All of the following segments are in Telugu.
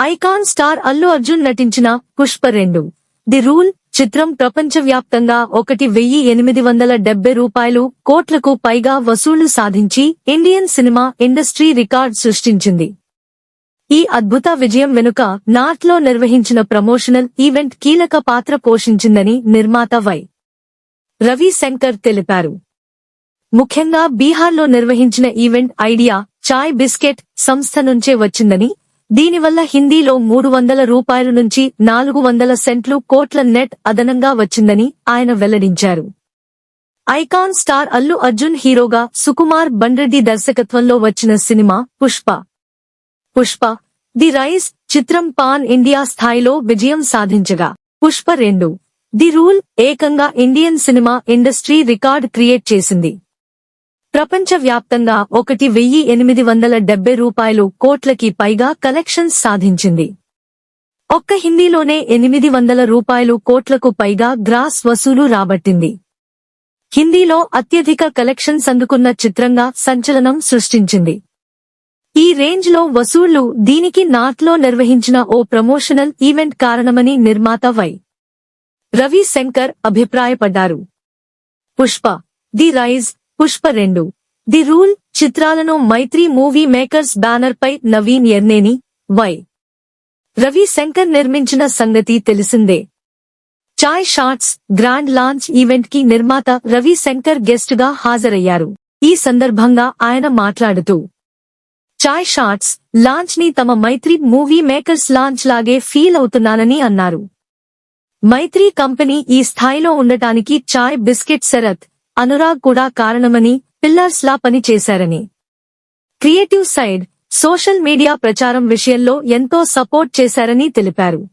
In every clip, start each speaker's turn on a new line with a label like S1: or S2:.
S1: ఐకాన్ స్టార్ అల్లు అర్జున్ నటించిన పుష్ప రెండు. ది రూల్ చిత్రం ప్రపంచవ్యాప్తంగా ఒకటి వెయ్యి ఎనిమిది వందల డెబ్బై రూపాయలు కోట్లకు పైగా వసూళ్ళు సాధించి ఇండియన్ సినిమా ఇండస్ట్రీ రికార్డ్ సృష్టించింది. ఈ అద్భుత విజయం వెనుక నాట్లో నిర్వహించిన ప్రమోషనల్ ఈవెంట్ కీలక పాత్ర పోషించిందని నిర్మాత వై. రవి శంకర్ తెలిపారు. ముఖ్యంగా బీహార్లో నిర్వహించిన ఈవెంట్ ఐడియా చాయ్ బిస్కెట్ సంస్థ నుంచే వచ్చిందని దీనివల్ల హిందీలో మూడు వందల రూపాయల నుంచి నాలుగు వందల సెంట్లు కోట్ల నెట్ అదనంగా వచ్చిందని ఆయన వెల్లడించారు. ఐకాన్ స్టార్ అల్లు అర్జున్ హీరోగా సుకుమార్ బండ్రెడ్డి దర్శకత్వంలో వచ్చిన cinema Pushpa. Pushpa the rise చిత్రం పాన్ ఇండియా స్థాయిలో విజయం సాధించగా. పుష్ప రెండు ది రూల్ ఏకంగా Indian cinema industry record create చేసింది. ప్రపంచవ్యాప్తంగా ఒకటి వెయ్యి ఎనిమిది వందల డెబ్బై రూపాయలు కోట్లకి పైగా కలెక్షన్స్ సాధించింది. ఒక్క హిందీలోనే ఎనిమిది వందల రూపాయలు కోట్లకు పైగా గ్రాస్ వసూలు రాబట్టింది. హిందీలో అత్యధిక కలెక్షన్స్ అందుకున్న చిత్రంగా సంచలనం సృష్టించింది. ఈ రేంజ్లో వసూళ్ళు దీనికి నాట్లో నిర్వహించిన ఓ ప్రమోషనల్ ఈవెంట్ కారణమని నిర్మాత వై. రవి శంకర్ అభిప్రాయపడ్డారు. పుష్ప ది రైజ్ పుష్ప రెండు. ది రూల్ చిత్రాలను మైత్రి మూవీ మేకర్స్ బ్యానర్ పై నవీన్ ఎర్నేని వై. రవి శంకర్ నిర్మించిన సంగతి తెలిసిందే. చాయ్ షాట్స్ గ్రాండ్ లాంచ్ ఈవెంట్కి నిర్మాత రవి శంకర్ గెస్ట్గా హాజరయ్యారు. ఈ సందర్భంగా ఆయన మాట్లాడుతూ చాయ్ షాట్స్ లాంచ్ని తమ మైత్రి మూవీ మేకర్స్ లాంచ్ లాగే ఫీల్ అవుతున్నానని అన్నారు. మైత్రి కంపెనీ ఈ స్థాయిలో ఉండటానికి చాయ్ బిస్కెట్ శరత్ అనురాగ్ కూడా కారణమని పిల్లర్స్ లా పనిచేశారని క్రియేటివ్ సైడ్ సోషల్ మీడియా ప్రచారం విషయంలో ఎంతో సపోర్ట్ చేశారని తెలిపారు.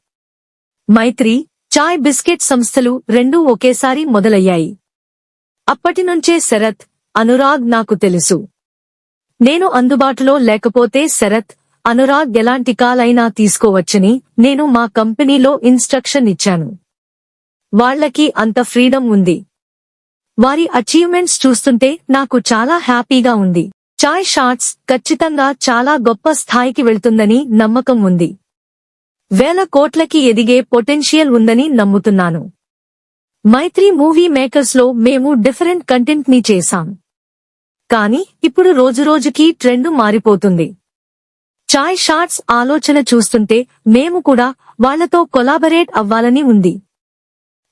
S1: మైత్రి చాయ్ బిస్కెట్ సంస్థలు రెండూ ఒకేసారి మొదలయ్యాయి. అప్పటినుంచే శరత్ అనురాగ్ నాకు తెలుసు. నేను అందుబాటులో లేకపోతే శరత్ అనురాగ్ ఎలాంటి కాలైనా తీసుకోవచ్చని నేను మా కంపెనీలో ఇన్స్ట్రక్షన్ ఇచ్చాను. వాళ్ళకి అంత ఫ్రీడమ్ ఉంది. వారి అచీవ్మెంట్స్ చూస్తుంటే నాకు చాలా హ్యాపీగా ఉంది. చాయ్ షాట్స్ ఖచ్చితంగా చాలా గొప్ప స్థాయికి వెళ్తుందని నమ్మకం ఉంది. వేల కోట్లకి ఎదిగే పొటెన్షియల్ ఉందని నమ్ముతున్నాను. మైత్రి మూవీ మేకర్స్లో మేము డిఫరెంట్ కంటెంట్ని చేశాం. కానీ ఇప్పుడు రోజురోజుకీ ట్రెండ్ మారిపోతుంది. చాయ్ షాట్స్ ఆలోచన చూస్తుంటే మేము కూడా వాళ్ళతో కొలాబరేట్ అవ్వాలని ఉంది.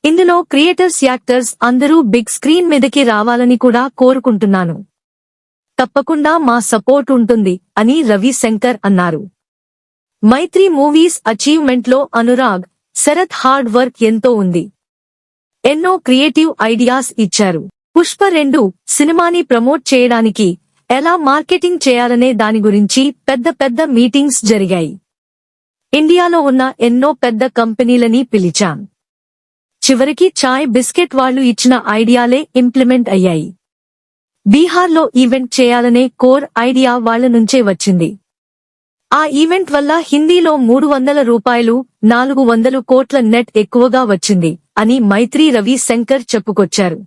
S1: ఇందులో క్రియేటర్స్ యాక్టర్స్ అందరూ బిగ్ స్క్రీన్ మీదకి రావాలని కూడా కోరుకుంటున్నాను. తప్పకుండా మా సపోర్ట్ ఉంటుంది అని రవి శంకర్ అన్నారు. మైత్రి మూవీస్ అచీవ్మెంట్లో అనురాగ్ శరత్ హార్డ్ వర్క్ ఎంతో ఉంది. ఎన్నో క్రియేటివ్ ఐడియాస్ ఇచ్చారు. పుష్ప రెండు సినిమాని ప్రమోట్ చేయడానికి ఎలా మార్కెటింగ్ చేయాలనే దాని గురించి పెద్ద పెద్ద మీటింగ్స్ జరిగాయి. ఇండియాలో ఉన్న ఎన్నో పెద్ద కంపెనీలని పిలిచాం. చివరికి చాయ్ బిస్కెట్ వాళ్ళు ఇచ్చిన ఐడియాలే ఇంప్లిమెంట్ అయ్యాయి. బీహార్లో ఈవెంట్ చేయాలనే కోర్ ఐడియా వాళ్ళ నుంచే వచ్చింది. ఆ ఈవెంట్ వల్ల హిందీలో మూడు వందల రూపాయలు నాలుగు వందలు కోట్ల నెట్ ఎక్కువగా వచ్చింది అని మైత్రి రవి శంకర్ చెప్పుకొచ్చారు.